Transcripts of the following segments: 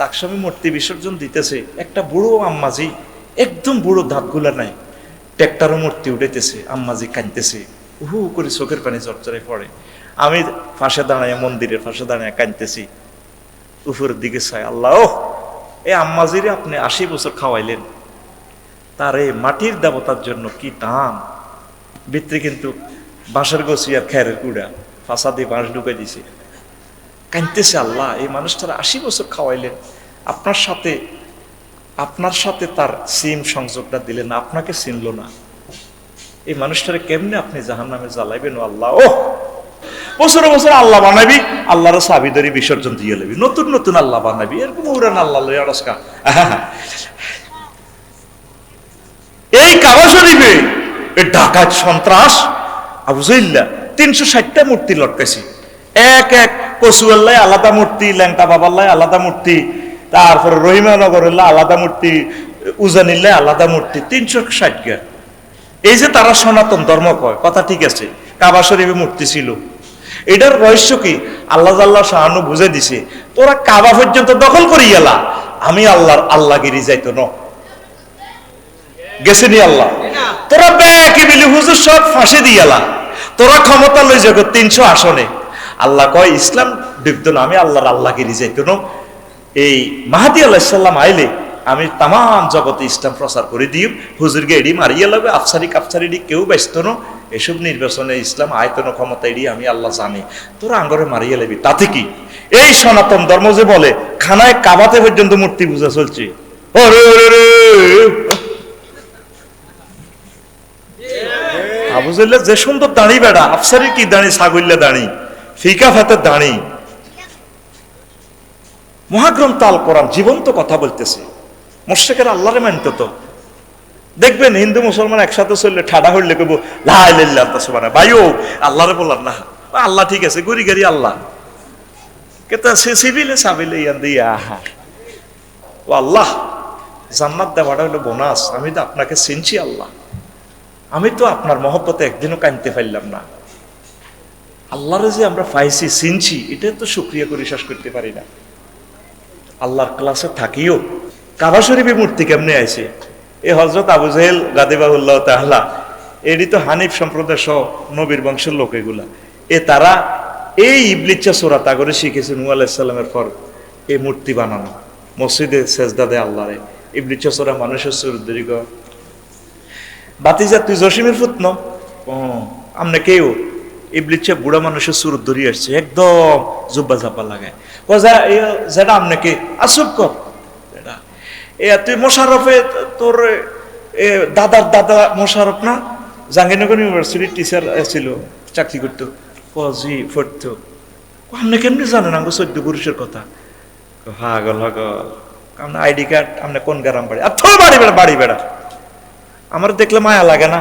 লাকসামি মূর্তি বিসর্জন দিতেছে একটা বুড়ো আম্মাজি, একদম বুড়ো দাঁতগুলা নাই। ট্রেক্টারও মূর্তি উঠেতেছে আম্মাজি কাঁদতেছে হু করে চোখের পানি চরচরে পড়ে। আমি ফাঁসে দাঁড়ায় মন্দিরের ফাঁসে দাঁড়ায় কাঁদতেছি। উপরের দিকে চাই, আল্লাহ এই আম্মাজিরে আপনি আশি বছর খাওয়াইলেন। তার এই মাটির দেবতার জন্য কি দাম ভিতরে কিন্তু বাঁশের গছি আর খেরের কুড়া ফাঁসা দিয়ে বাঁশ ঢুকে দিছে। কাঁদতেছে আল্লাহ, এই মানুষটার আশি বছর খাওয়াইলেন। আপনার সাথে আপনার সাথে তার সিম সংযোগটা দিলেন, আপনাকে চিনল না। এই মানুষটারে কেমনে আপনি জাহান নামে জ্বালাইবেন আল্লাহ? ও বছরে বছর আল্লাহ বানাবি, আল্লাহর সাবিদারি বিসর্জন দিয়ে লেবি। নতুন নতুন আল্লাহ বানাবি, এরকম উড়ান আল্লাহ লই আড়সকা এই কাবা শরীফে ডাকাত সন্ত্রাস আবুজাইল্লা তিনশো ষাটটা মূর্তি লটকাইছি। এক এক কচুয়াল্লায় আলাদা মূর্তি, ল্যাংটা বাবাল্লায় আলাদা মূর্তি, তারপরে রহিমানগরের আলাদা মূর্তি, উজানিল্লায় আলাদা মূর্তি, তিনশো ষাট গা এই যে তারা সনাতন ধর্ম কয়, কথা ঠিক আছে, কাবা শরীফে মূর্তি ছিল। এটার রহস্য কি? আল্লাহ আল্লাহ শাহানু বুঝে দিছে, তোরা কাবা পর্যন্ত দখল করি গেলা আমি আল্লাহর আল্লাহগিরি যাইতো ন। গেছেনি আল্লাহ? তোরা ব্যাকে মিলি হুজুর সব ফাঁসে দিয়ালা তোরা ক্ষমতা লই যাবে তিনশো আসনে। আল্লাহ কয়, ইসলাম ডিপত না, আমি আল্লাহর আল্লাহগিরি যাইতো ন এই মাহাদি আলাহিসাল্লাম আইলে আমি তাম জগতে ইসলাম প্রচার করে দিই হুজুরকে এডি মারিয়া লাগবে আফসারি কাফসারি কেউ ব্যস্ত ন। এসব নির্বাচনে ইসলাম আয়তন ক্ষমতা এডি, আমি আল্লাহ জানি। তোরা আঙ্গরে মারিয়া লাগবি তাতে কি? এই সনাতন ধর্ম যে বলে, খানায় কাবাতে পর্যন্ত মূর্তি পূজা চলছে। যে সুন্দর দাঁড়ি বেড়া আফসারি কি দাঁড়ি ছাগল্লা দাঁড়ি? ফিকা ফাতের দাঁড়ি। মহাগ্রন্থ আল কোরআন জীবন্ত কথা বলতেছে। মোর্শেকের আল্লাহরে মানত তো। দেখবেন হিন্দু মুসলমান একসাথে চললে ঠাডা হইলে কেবো লাইল্লাহ সুবানা ভাইও, আল্লাহরে বললাম, না আল্লাহ ঠিক আছে গড়ি গাড়ি আল্লাহ। কেতা সে সিভিলে সাবিলে ইয়ান দিয়ে, আহা, ও আল্লাহ, জান্নাত দেওয়াটা হলো বোনাস, আমি তো আপনাকে চিনছি আল্লাহ। আমি তো আপনার মহব্বতে একদিনও কানতে পারলাম না। আল্লাহরে যে আমরা পাইছি চিনছি এটা তো সুক্রিয়া করে শেষ করতে পারি না। আল্লাহর ক্লাসে থাকিও। কাবা শরীফে মূর্তি কেমনে আছে এ হজরত আবু জাহেল গাদিবাহুল্লাহ তাহলা এটি তো হানিফ সম্প্রদায় সহ নবীর বংশের লোক এগুলা। এ তারা এই ইবলিচ্ছা সোরা তাগরে শিখেছে নু আলাইসাল্লামের পর এই মূর্তি বানানো। মসজিদে সেজদা দেয় আল্লাহরে। ইবলিচ্ছা সোরা মানুষের সুরদীর্ঘ বাতিজা, তুই জসিমের ফুত ন ও, আমনে কেউ? ইবলিচ্ছা বুড়া মানুষের সুর ধরি আসছে, একদম জুব্বা ঝাপা লাগায়। ও যেটা আমনে কে আসুক কর তুই মোশারফে, তোর দাদার দাদা মোশারফ না? জাহাঙ্গীরনগর ইউনিভার্সিটির টিচার ছিল, চাকরি করতো। ও জি, পড়তো। আপনি কেমনি জানেন আমাকে চোদ্দ পুরুষের কথা? হাগল হাগল আপনার আইডি কার্ড আপনি কোন গ্রাম বাড়ি? আর তোর বাড়ি বেড়া বাড়ি বেড়া। আমার দেখলে মায়া লাগে না।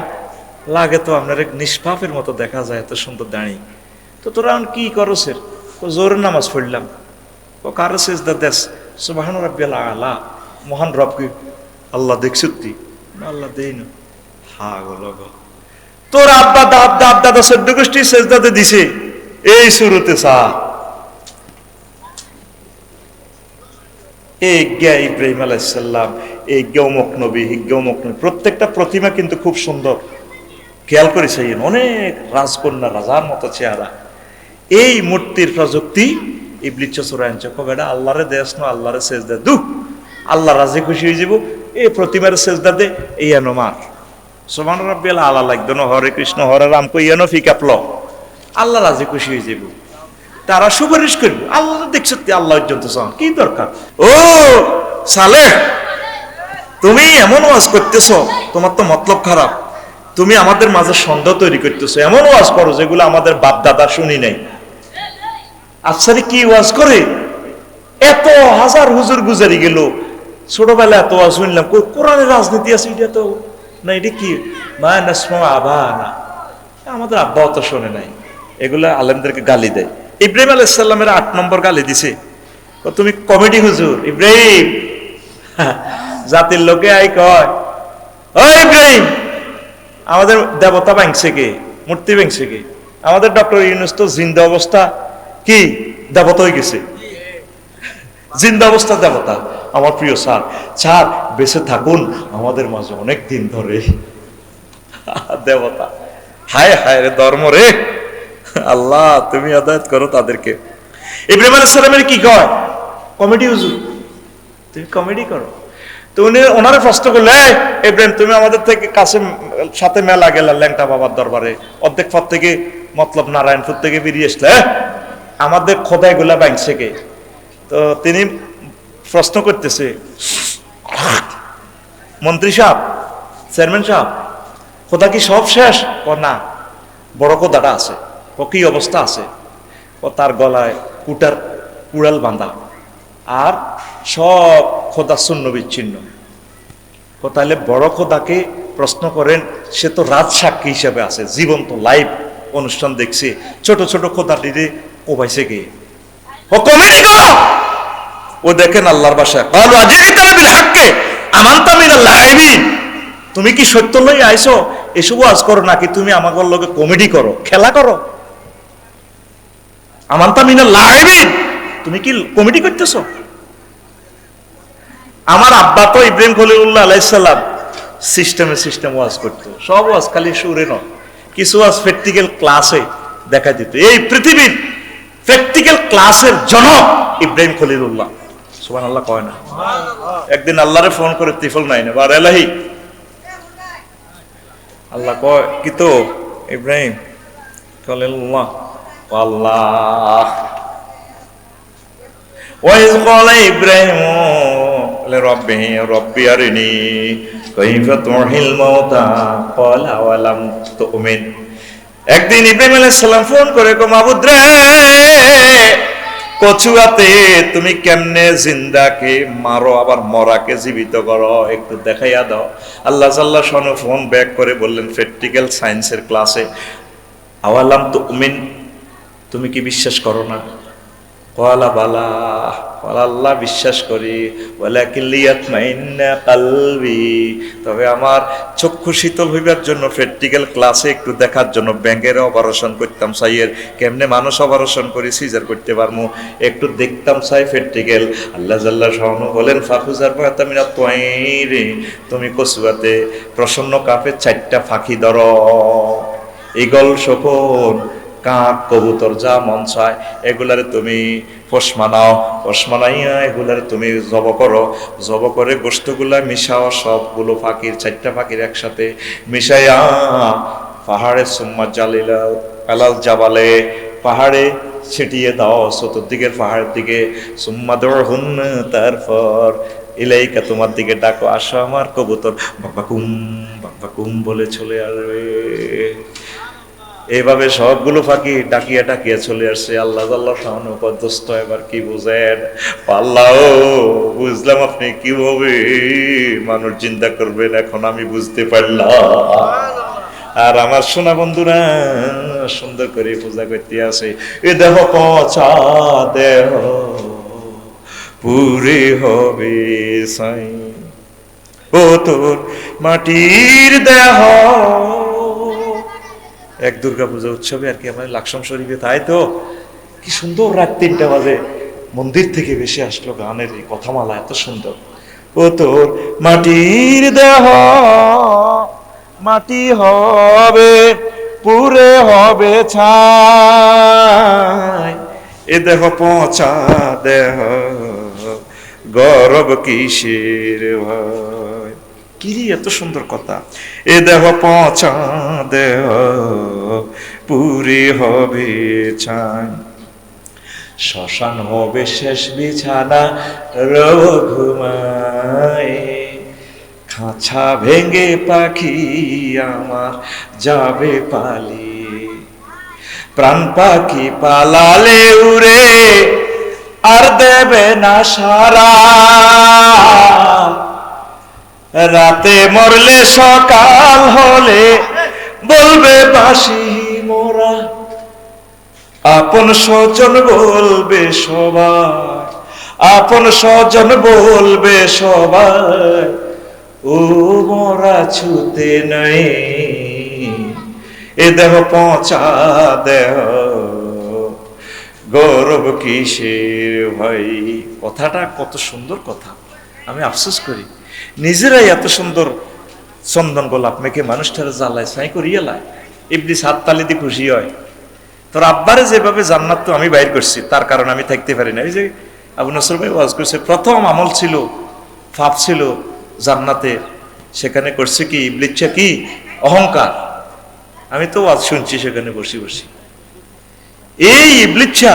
লাগে তো আপনার এক নিষ্পাপের মতো দেখা যায় এত সুন্দর দাঁড়ি। তো তোরা এখন কি করছের ও জোরের নামাজ পড়লাম। ও কারও শেষ দা দেশ সুবাহান রব্বিয়াল আলা। মহান রবকে আল্লাহ দেখছি তুই আল্লাহ দেই না। হা গো। লগ তোর আব্বা দাব দাব দাদা চোদ্দ গোষ্ঠী শেষ দাদে দিছে। এই শুরুতে সা। এই জ্ঞা ইব্রাহিম আলাইসাল্লাম এই গৌমক নবী গৌমক নবী। প্রত্যেকটা প্রতিমা কিন্তু খুব সুন্দর। খেয়াল করেছে অনেক রাজকন্যা রাজার মতো চেহারা। এই মূর্তির প্রযুক্তি ইবলিচ্ছ চোরাঞ্চ কবেটা আল্লাহরে দেশ ন আল্লাহরে শেষ দে আল্লাহ রাজি খুশি হয়ে যাব। এই প্রতিমার শেষ দে, এই মার। সমান আল্লাহ লাগতো না, হরে কৃষ্ণ, হরে রাম কইয়ানো ফিকাপল আল্লাহ রাজি খুশি হয়ে যাব। তারা সুপারিশ করবে। আল্লাহ দেখছ আল্লাহ পর্যন্ত কি দরকার? ও সালে তুমি এমন ওয়াজ করতেছ, তোমার তো মতলব খারাপ। তুমি আমাদের মাঝে সন্দেহ তৈরি করতেছো। এমন ওয়াজ করো যেগুলো আমাদের বাপ দাদা শুনি নাই। আফসারি কি ওয়াজ করে? এত হাজার হুজুর গুজারি গেল। ছোটবেলা এত ওয়াজ শুনলাম। কই, কোরআনের রাজনীতি আছে, এটা তো না, এটা কি? মা নাসমা আবা না আমাদের আব্বা অত শোনে নাই। এগুলো আলেমদেরকে গালি দেয়। ইব্রাহিম আলাইসাল্লামের আট নম্বর গালি দিছে। তুমি কমেডি হুজুর, ইব্রাহিম? জাতির লোকে আই কয় ইব্রাহিম আমাদের দেবতা ভাঙছে কে? মূর্তি ভাঙছে কে? আমাদের ডক্টর ইউনুস তো জিন্দা অবস্থা কি? দেবতা হয়ে গেছে। জিন্দা অবস্থা দেবতা। আমার প্রিয় স্যার স্যার, বেঁচে থাকুন। আমাদের মাঝে অনেক দিন ধরে দেবতা। হায় হায় রে ধর্ম রে। আল্লাহ, তুমি আদায়ত করো তাদেরকে। ইব্রাহিম আলাইহিস সালামের কি কয়? কমেডি হুজুর। তুমি কমেডি করো। তো উনি ওনারে প্রশ্ন করলে "এই, ইব্রাহিম তুমি আমাদের থেকে কাছে সাথে মেলা গেলা ল্যাংটা বাবার দরবারে। অর্ধেক পথ থেকে মতলব নারায়ণপুর থেকে বেরিয়ে আসলে "হ্যাঁ, আমাদের খোদাই গুলা বাংছে কে? তো তিনি প্রশ্ন করতেছে মন্ত্রী সাহেব চেয়ারম্যান সাহেব খোদা কি সব শেষ? ও না বড় খোদাটা আছে। ও কি অবস্থা আছে? ও তার গলায় কুটার কুড়াল বাঁধা। আর সব খোদা শূন্য বিচ্ছিন্ন। তাহলে বড় খোদাকে প্রশ্ন করেন, সে তো রাজ সাক্ষী হিসেবে আছে, জীবন্ত লাইভ অনুষ্ঠান দেখছে, ছোট ছোট খোদাটিরে গিয়ে ও কমেডি করো ও দেখেন আল্লাহর বাসায় তুমি কি সত্য লই আইছো? এসব আজ করো নাকি তুমি আমাকে লগে কমেডি করো, খেলা করো? আমান্তা মিনাল লাইবিন, তুমি কি কমেডি করতেছো? আমার আব্বা তো ইব্রাহিম খলিউল্লাহ আলাইসাল্লাম সিস্টেমে সিস্টেম ওয়াজ করতো। সব ওয়াজ খালি সুরে নয়। কিছু ওয়াজ প্র্যাকটিক্যাল ক্লাসে দেখা দিত এই পৃথিবীর প্র্যাকটিক্যাল ক্লাসের জনক ইব্রাহিম খলিলুল্লাহ। সুবান আল্লাহ কয় না। একদিন আল্লাহরে ফোন করে ত্রিফল নাই না বা রেলাহি আল্লাহ কয় কি তো ইব্রাহিম খলিলুল্লাহ? আল্লাহ। ওয়াইজ কল ইব্রাহিম لربه ربي أرني كيف تحيي الموتى قال أولم تؤمن একদিন ইব্রাহিম আলাইহিস সালাম ফোন করে কো মাবুদ রে কচুয়াতে তুমি কেমনে জিন্দাকে মারো আবার মরাকে জীবিত করো একটু দেখাইয়া দাও আল্লাহ সাল্লাহ শোনো ফোন ব্যাক করে বললেন প্র্যাকটিক্যাল সায়েন্সের ক্লাসে আওয়ালাম তো উমিন তুমি কি বিশ্বাস করো না কলা বালা আল্লাহ বিশ্বাস করি। কালবি। তবে আমার চক্ষু শীতল হইবার জন্য প্র্যাকটিক্যাল ক্লাসে একটু দেখার জন্য ব্যাংকের অপারেশন করতাম সাইয়ের। কেমনে মানুষ অপারেশন করি, সিজার করতে পারমু? একটু দেখতাম সাই প্র্যাকটিক্যাল। আল্লাহ জাল্লাহ সহন বলেন ফাফুজার তামিনা তোয়াইরে, তুমি কসুয়াতে প্রসন্ন কাপে চারটা ফাঁকি ধর। ইগল শকুন কাক, কবুতর যা মন চায়, এগুলারে তুমি পোষ মানাও। পোষ মানাইয়া এগুলারে তুমি জব করো। জব করে গোষ্ঠগুলা মিশাও, সবগুলো ফাঁকির, চারটা ফাঁকির একসাথে মিশাইয়া পাহাড়ে সুম্মা জালিলা কালাল জাবালে, পাহাড়ে ছিটিয়ে দাও চতুর্দিকের পাহাড়ের দিকে। সুম্মা দৌড় হুন তারপর ইলাইকা তোমার দিকে ডাকো, আসো আমার কবুতর। বাবা কুম বাবা কুম বলে চলে আসবে। এইভাবে সবগুলো ফাঁকি ডাকিয়া ডাকিয়া চলে আসছে আল্লাহ আল্লাহ সামনে দোস্ত এবার কি বুঝেন? আল্লাহ বুঝলাম আপনি কীভাবে? মানুষ চিন্তা করবেন, এখন আমি বুঝতে পারলাম। আর আমার সোনা বন্ধুরা, সুন্দর করে পূজা করতে আসে। এ দেহ পচা দেহ, পুরে হবে সাই। ও তোর মাটির দেহ। এক দুর্গা পূজা উৎসবে আর কি আমাদের লাকসাম শরীফে। তাই তো? কি সুন্দর রাত তিনটা বাজে। মন্দির থেকে বেশি আসলো গানের এই কথামালা, এত সুন্দর। ও তোর মাটির দেহ, মাটি হবে, পুরে হবে ছাই। এ দেহ পচা দেহ, গরব কিসের ভয়? কি এত সুন্দর কথা। এ দেহ পচা দেহ, পুরে হবে শ্মশান হবে শেষ বিছানা রব ঘুমায় খাঁচা ভেঙে পাখি আমার যাবে পালি। প্রাণ পাখি পালালে উড়ে, আর দেবে না সারা। রাতে মরলে সকাল হলে বলবে বাসি মোরা। আপন স্বজন বলবে সবাই, আপন স্বজন বলবে সবাই, ও মোরা ছুতে নাই। এ দেহ পচা দেহ, গৌরব কিসের ভাই? কথাটা কত সুন্দর কথা। আমি আফসোস করি। নিজেরাই এত সুন্দর চন্দন গোলাপ মেখে মানুষটারে জ্বালায় সাই করিয়ে লায়। ইবলিস হাত তালি দিয়ে খুশি হয়। তোর আব্বারে যেভাবে জান্নাত তো আমি বাইর করছি, তার কারণে আমি থাকতে পারি না। এই যে আবু নসর ভাই ওয়াজ করছে, প্রথম আমল ছিল, ফাপ ছিল জান্নাতের সেখানে করছে কি ইবলিচ্ছা কি? অহংকার। আমি তো ওয়াজ শুনছি, সেখানে বসি বসি। এই ইবলিচ্ছা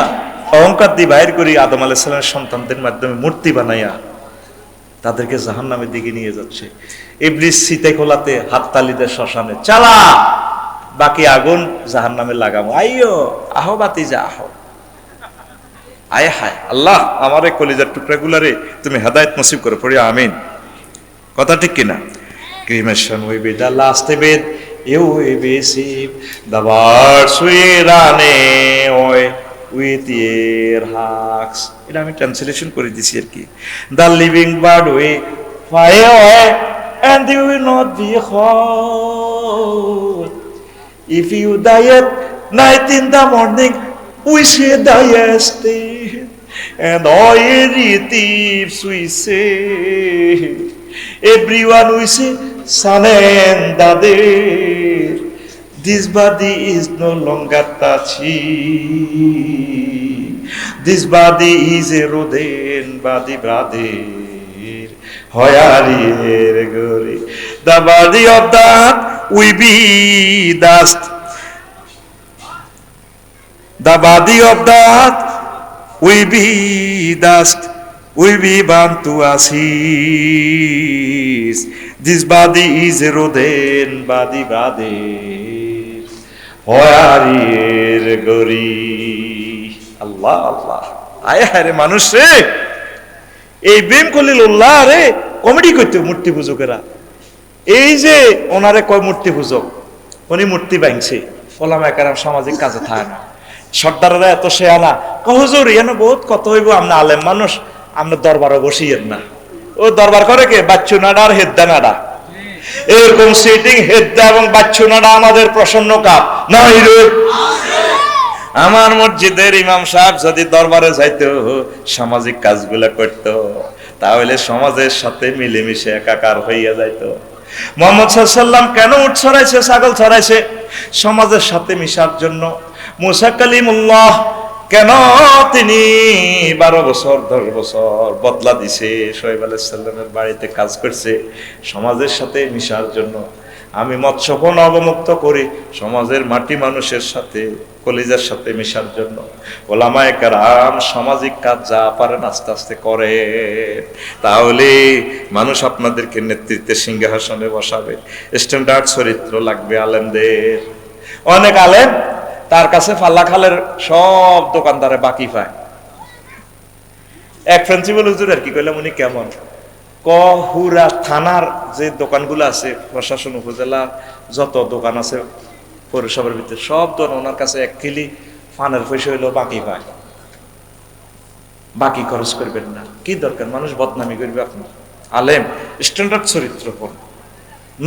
অহংকার দিয়ে বাইর করি, আদম আলাইসালামের সন্তানদের মাধ্যমে মূর্তি বানাইয়া তাদেরকে জাহান নামের দিকে নিয়ে যাচ্ছে। ইবলিস শীতে খোলাতে হাততালি দেয় শ্মশানে, চালা! বাকি আগুন জাহান নামে লাগাবো আইও আহো বাতি যা আহো। আয় হায়, আল্লাহ আমার এই কলিজার টুকরাগুলারে তুমি হেদায়ত নসিব করে, পড়ি আমিন। কথা ঠিক কিনা? Cremation we be the last bed you we be sieve the birds run away. With your hawks এটা আমি ট্রান্সলেশন করে দিছি আর কি the living bird we and you will not be whole if you die at night in the morning we say die yesterday and all thieves we say everyone we say son and daughter this body is no longer touchy this body is a rodent body brother হয়ারিয়ের গরি the body of that we be dust the body of that we be dust we be bound to ashes this body is a rodent body body হয়ারিয়ের গরি Allah আল্লাহ। আয় হায় রে মানুষ রে। এই বেম কলিল উল্লাহ রে, comedy করতে মূর্তি পূজকেরা। এই যে ওনারে কয় মূর্তি পূজক, উনি মূর্তি বাংছে ওলামা কারাম সামাজিক কাজে থাকে না সর্দারেরা এত শেয়ানা কহজুর এনে বহুত কত হইব? আমরা আলেম মানুষ, আমরা দরবারও বসিয়েন না। ও দরবার করে কে? বাচ্চু নাডা আর হেদ্দা নাডা। এরকম সিটিং হেদ্দা এবং বাচ্চুনাটা আমাদের প্রসন্ন কাপ। নয় রে। আমার মসজিদের ইমাম সাহেব যদি দরবারে যাইতো, সামাজিক কাজগুলা করত, তাহলে সমাজের সাথে মিলেমিশে একাকার হইয়া যাইতো। মোহাম্মদ সাল্লাম কেন উঠ ছড়াইছে, ছাগল ছড়াইছে? সমাজের সাথে মিশার জন্য। মুসা কালিমুল্লাহ কেন তিনি বারো বছর, দশ বছর বদলা দিছে? সোহেব আলাইসাল্লামের বাড়িতে কাজ করছে, সমাজের সাথে মিশার জন্য। আমি মৎস্যপণ অবমুক্ত করি, সমাজের মাটি মানুষের সাথে, কলিজার সাথে মিশার জন্য। ওলামায় কারাম সামাজিক কাজ যা পারেন আস্তে আস্তে করে তাহলে মানুষ আপনাদেরকে নেতৃত্বে সিংহাসনে বসাবে। স্ট্যান্ডার্ড চরিত্র লাগবে আলেমদের। অনেক আলেম তার কাছে ফাল্লা খালের সব দোকানদারে বাকি পায়। এক প্রিন্সিপাল হুজুর আর কি কইলাম, উনি কেমন? কহুরা থানার যে দোকানগুলো আছে, প্রশাসন, উপজেলা, যত দোকান আছে, পৌরসভার ভিতরে সব দোকান ওনার কাছে এক কিলি ফানের পয়সা হইল বাকি পায়। বাকি খরচ করবেন না। কি দরকার? মানুষ বদনামি করবে আপনার। আলেম, স্ট্যান্ডার্ড চরিত্র কোন?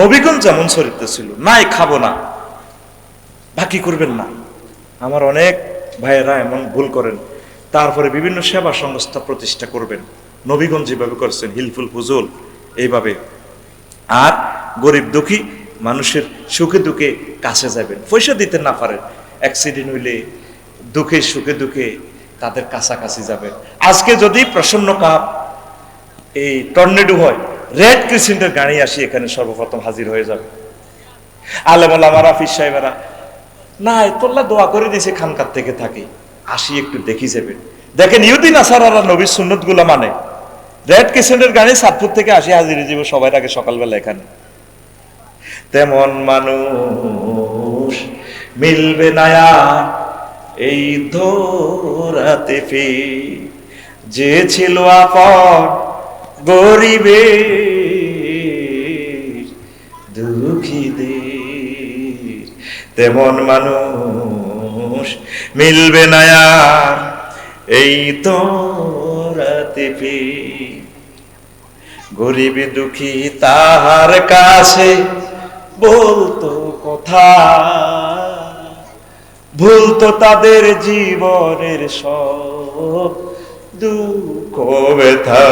নবীগঞ্জ যেমন চরিত্র ছিল, নাই খাব না। বাকি করবেন না। আমার অনেক ভাইয়েরা এমন ভুল করেন। তারপরে বিভিন্ন সেবা সংস্থা প্রতিষ্ঠা করবেন। নবীগঞ্জ যেভাবে করছেন, হিলফুল ফুজুল, এইভাবে। আর গরিব দুঃখী মানুষের সুখে দুঃখে কাছে যাবেন, পয়সা দিতে না পারেন। অ্যাক্সিডেন্ট হইলে দুঃখে সুখে দুঃখে তাদের কাছাকাছি যাবেন। আজকে যদি প্রসন্ন কাপ এই টর্নেডো হয়, রেড ক্রিসেন্টের গাড়ি আসি, এখানে সর্বপ্রথম হাজির হয়ে যাবে। আলেমুল আমার আফিস সাহেবেরা না তোল্লা দোয়া করে দিয়েছে খানকার থেকে আসি একটু দেখি যাবেন দেখেন ইউদিন সুন্নতগুলো মানে। রেড গাড়ি সাতপুর থেকে আসি, হাজির সবাই আগে সকালবেলা এখানে। তেমন মানুষ মিলবে নায়া এই ধরাতে যে ছিল আপন গরিবে তেমন মানুষ মিলবে নায়া এই ধরাতে ফে গরিব দুঃখী তাহার কাছে বলতো কথা। ভুল তো তাদের জীবনের সব দুঃখ ব্যথা।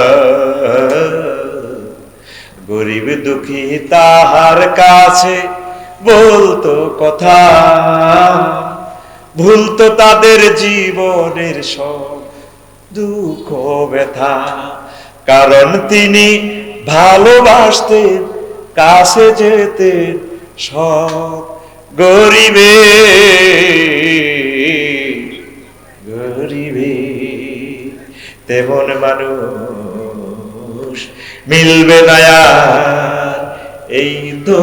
গরিব দুঃখী তাহার কাছে বলতো কথা। ভুল তো তাদের জীবনের সব দুঃখ, ব্যথা। কারণ তিনি ভালোবাসতেন, কাছে যেতেন সব গরিবে গরিবে তেমন মানুষ মিলবে না এই তো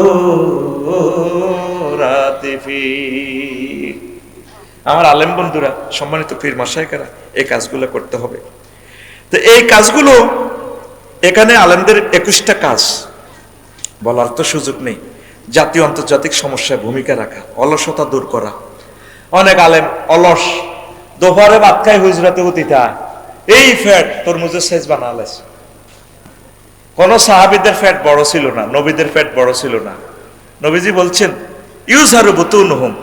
আমার আলেম বন্ধুরা, সম্মানিত পীর মাসাইকারা, এই কাজগুলো করতে হবে। তো এই কাজগুলো, এখানে আলেমদের একুশটা কাজ, বলার তো সুযোগ নেই। জাতীয় আন্তর্জাতিক সমস্যায় ভূমিকা রাখা, অলসতা দূর করা। অনেক আলেম অলস, দোপারে ভাত খায়, হুজরাতে উতিতা এই ফ্যাট তরমুজের সাইজ বানালেস কোন সাহাবিদের ফ্যাট বড় ছিল না, নবীদের ফ্যাট বড় ছিল না। নবীজি বলছেন ইউজ হারু বুতুন হুম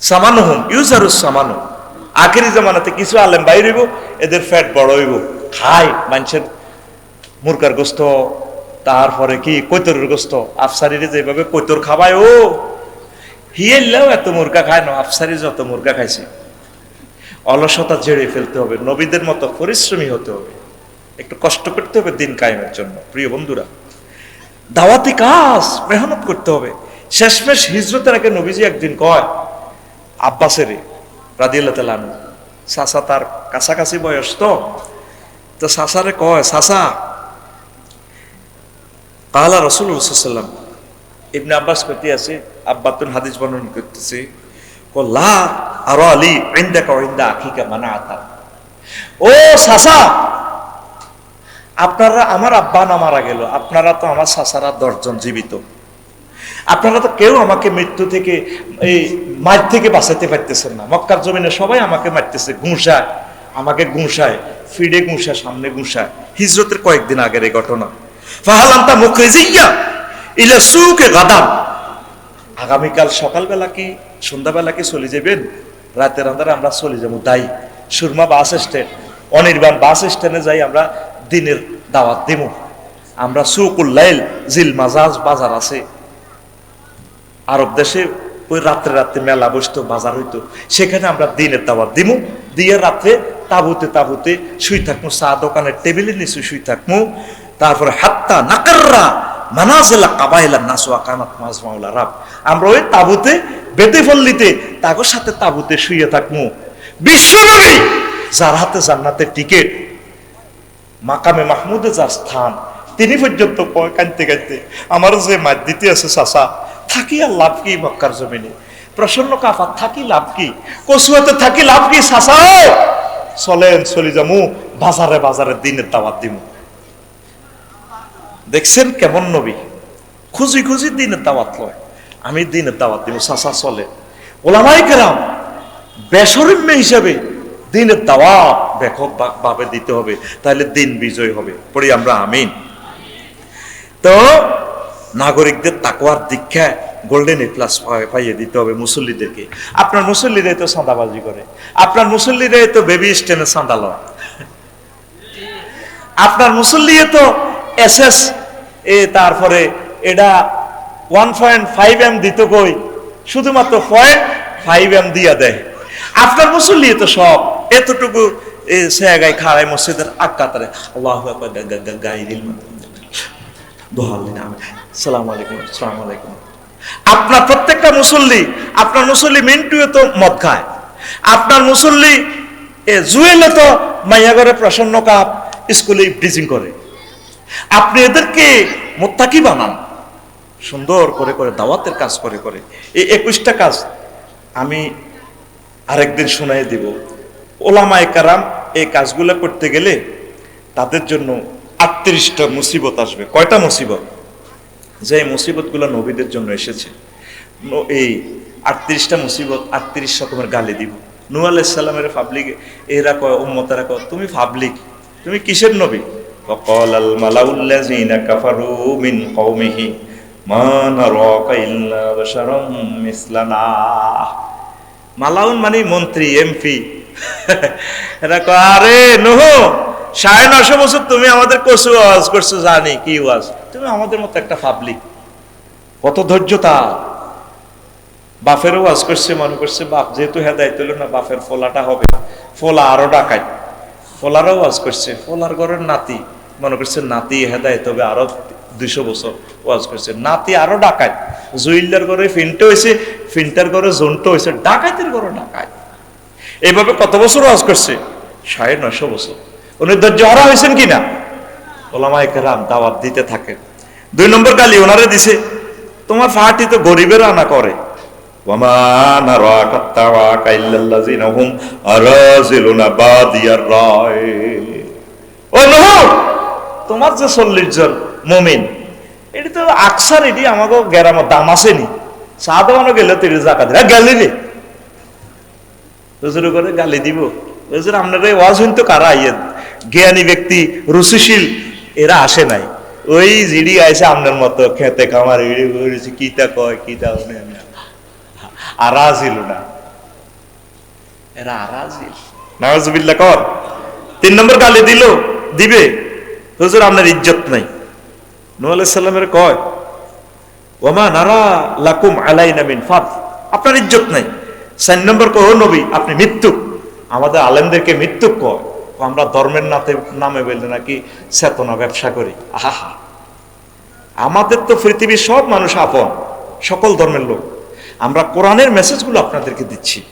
সামানো। হুম ইউজ হারু সামানো আখেরি জামানাতে কিছু আলেম বাইর হইব, এদের ফ্যাট বড় হইব। খায় মানুষের মুরকার গোস্ত, তারপরে কি, কৈতরের গোস্ত। আফসারিরে যেভাবে কৈতর খাবায়, ও! হিয়েলেও এত মুরগা খায় না, আফসারি যত মুরগা খাইছে। অলসতা ঝেড়ে ফেলতে হবে, নবীদের মতো পরিশ্রমী হতে হবে। একটু কষ্ট করতে হবে দিন কায়েমের জন্য, প্রিয় বন্ধুরা। দাওয়াতি কাজ মেহনত করতে হবে। শেষমেশ হিজরতের আগে নবীজি একদিন কয়, আব্বাসের রাদিয়াল্লাহ তালানু সাসা তার কাছাকাছি বয়স তো? তো সাসারে কয়, সাসা, কালা রসুল সাল্লাম ইবনে আব্বাস করতে আছে আব্বাতুন হাদিস বর্ণন করতেছে কল্লা আর আলী ইন্দা কইন্দা আখিকা মানা আতা ও সাসা আপনারা আমার আব্বা না মারা গেল, আপনারা তো আমার সাসারা দশজন জীবিত। আপনারা তো কেউ আমাকে মৃত্যু থেকে, এই মার থেকে বাঁচাতে পারতেছেন না। মক্কার জমিনে সবাই আমাকে মারতেছে, গুঁসায়। আমাকে গুঁসায় ফিডে গুঁসায়, সামনে গুঁসায়। হিজরতের কয়েকদিন আগের এই ঘটনা। ফাহালান্তা মুখরিজিয়া ইলা সুকে গাদাম। আগামীকাল সকালবেলা কি, সন্ধ্যাবেলা কি চলে যাবেন? রাতের আন্ধারে আমরা চলে যাব। দায়ী Surma bus stand, Anirban bus স্ট্যান্ডে যাই আমরা দিনের দাওয়াত দিব। আমরা সুকুল্লাইল জিল মাজাজ বাজার আছে। আরব দেশে ওই রাত্রে রাত্রে মেলা বসতো, বাজার হইতো। সেখানে আমরা দিনের দাওয়াত দিমু। দিয়ে রাত্রে তাবুতে তাবুতে শুই থাকব চা দোকানের টেবিলের নিচে শুই থাকব তারপরে হাত্তা নাকাররা মানাজেলা কাবাইলা নাসোয়া কানাত মাছ মাওলা রাব। আমরা ওই তাবুতে, বেতে ফল্লিতে তাগর সাথে তাবুতে শুয়ে থাকব বিশ্বনবী যার হাতে জান্নাতের টিকিট মাকামে মাহমুদে যার স্থান, তিনি পর্যন্ত কয় কাঁদতে কাঁদতে আমার যে মাত দিতে আছে চাচা, থাকি আর লাভ কি মক্কার জমিনে? প্রসন্ন কাফা, থাকি লাভ কি? কচুয়াতে থাকি লাভ কি চাচা? চলেন চলে যামু, বাজারে বাজারে দিনের দাওয়াত দিমু। দেখছেন কেমন নবী? খুঁজি খুঁজি দিনের দাওয়াত লয়। আমি দিনের দাওয়াত দিব চাচা চলে। ওলামাই কেরাম, বেসরম্য হিসাবে দিনের দাওয়াত ব্যাপক ভাবে দিতে হবে, তাহলে দিন বিজয় হবে। পড়ি আমরা, আমিন। তো নাগরিকদের তাকওয়ার দীক্ষা গোল্ডেন এ প্লাস পাইয়ে দিতে হবে মুসল্লিদেরকে। আপনার মুসল্লিরাই তো সাঁদাবাজি করে। আপনার মুসল্লিরাই তো বেবি স্ট্যান্ডে সাঁদা লয়। আপনার মুসল্লি তো এস এস এ তারপরে এটা ওয়ান পয়েন্ট ফাইভ এম দিত কই, শুধুমাত্র পয়েন্ট ফাইভ এম দিয়া দেয়। আপনার মুসল্লি তো সব। এতটুকু জায়গায় খাড়ায় মসজিদের আকাতারে আল্লাহ গাইরিল সালাম আলাইকুম সালাম আলাইকুম। আপনার প্রত্যেকটা মুসল্লি, আপনার মুসল্লি মিন্টুয়ে তো মদ খায়। আপনার মুসল্লি, এ জুয়েলে তো মাইয়াগরে প্রসন্ন কাপ স্কুলে ব্রিজিং করে। আপনি এদেরকে মোত্তাকি বানান। সুন্দর করে করে দাওয়াতের কাজ করে করে। এই একুশটা কাজ আমি আরেকদিন শোনাই দিব। ওলামায় কারাম এই কাজগুলো করতে গেলে তাদের জন্য আটত্রিশটা মুসিবত আসবে কয়টা মুসিবত যে মুসিবতগুলো নবীদের জন্য এসেছে ন- এই আটত্রিশটা মুসিবত আটত্রিশ রকমের গালি দিব নু আলাইসাল্লামের পাবলিক এরা কয় উম্মতারা কয় তুমি পাবলিক তুমি কিসের নবী وقال الملأ الذين كفروا من قومه ما نراك إلا بشرا مثلنا মালাউন মানে মন্ত্রী এমপি এরা কয়, আরে সাড়ে নশো বছর তুমি আমাদের কচু ওয়াজ করছ জানি কি ওয়াজ তুমি আমাদের মতো একটা পাবলিক কত করছে মনে করছে বাপ যেহেতু হেদায়ত হলো না বাপের ফোলাটা হবে। ফোলা আরও ডাকায়। ফোলারও ওয়াজ করছে ফোলার ঘরের নাতি মনে করছে নাতি হেদায়ত হবে আরও দুইশো বছর। ওয়াজ করছে নাতি আরও ডাকায়। জুইল্লার ঘরে ফিনটা হয়েছে ফিনটার ঘরে জোনটা হয়েছে ডাকাইতের ঘরে ডাকায়। এইভাবে কত বছর ওয়াজ করছে? সাড়ে নশো বছর। উনি ধৈর্য হারা হয়েছেন কিনা? ওলামাই কেরাম দাওয়াত দিতে থাকেন। দুই নম্বর কালি ওনারে দিছে, তোমার ফাটি তো গরিবের আনা করে। তোমার যে চল্লিশ জন মমিন, এটি তো আকসার, এটি আমাকে গেরামত, দাম আসেনি। দেওয়ানো গেলে তিরিশ জাকাত হ্যাঁ গেলি রে হুজুর করে গালি দিব। হুজুর, আপনারা ওয়াজ তো কারা আইয়েন? জ্ঞানী ব্যক্তি, রুচিশীল, এরা আসে নাই। ওই জিডি আইসে আপনার মতো, খেতে খামার কিতা কয় কিতা না। এরা নাওয়াজুবিল্লাহ কর। তিন নম্বর গালি দিল, দিবে। হুজুর, আপনার ইজ্জত নাই। নূহ আলাইহিস কয়? ওমা নারা লাকুম আলাইনা মিন ফাদ। আপনার ইজ্জত নাই। চার নম্বর কো নবী, আপনি মৃত্যু। আমাদের আলেমদেরকে মৃত্যু কয়। আমরা ধর্মের নাতে নামে বললে নাকি চেতনা ব্যবসা করি। আহা আমাদের তো পৃথিবীর সব মানুষ আপন, সকল ধর্মের লোক। আমরা কোরআনের মেসেজগুলো আপনাদেরকে দিচ্ছি।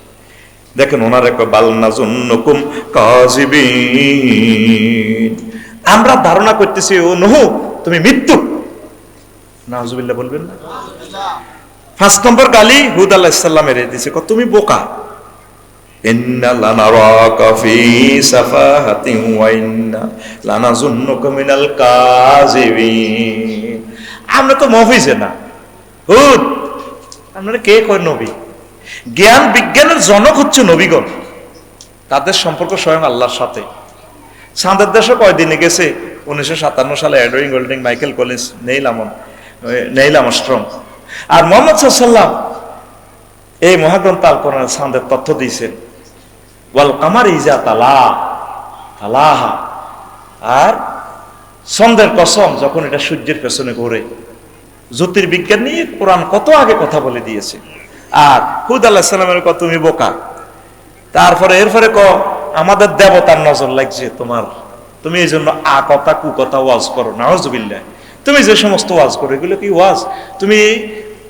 দেখেন ওনার আমরা ধারণা করতেছি, ও নহু, তুমি মৃত্যু। নাজুবিল্লাহ বলবেন না? পাঁচ নম্বর গালি হুদ আল্লাহ ইসলামের দিছে তুমি বোকা। তো না। নবী? জ্ঞান বিজ্ঞানের জনক হচ্ছে নবীগণ, তাদের সম্পর্ক স্বয়ং আল্লাহর সাথে। চাঁদের দেশও কয়দিনে গেছে? উনিশশো সাতান্ন সালে Edwin Golding Michael Collins, Neil আমন নেইল আমস্ট্রং। আর মোহাম্মদ সাল্লাম এই মহাগ্রন্থ আল কোরআন চাঁদের তথ্য দিয়েছেন, ওয়াল কামার ইজা তালা, তালাহা। আর চন্দ্রের কসম যখন এটা সূর্যের পেছনে ঘোরে জ্যোতির্বিজ্ঞান নিয়ে কোরআন কত আগে কথা বলে দিয়েছে। আর হুদ আল্লাহ সাল্লামের কত তুমি বোকা। তারপরে এরপরে ক, আমাদের দেবতার নজর লাগছে তোমার। তুমি এই জন্য আ কথা, কু কথা ওয়াজ করো। নাওজবিল্লাহ তুমি যে সমস্ত ওয়াজ করো, এগুলো কি ওয়াজ? তুমি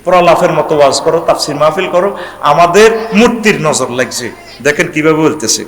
প্রলাফের মতো ওয়াজ করো, তাফসির মাহফিল করো, আমাদের মূর্তির নজর লাগছে। দেখেন কীভাবে বলতেছে।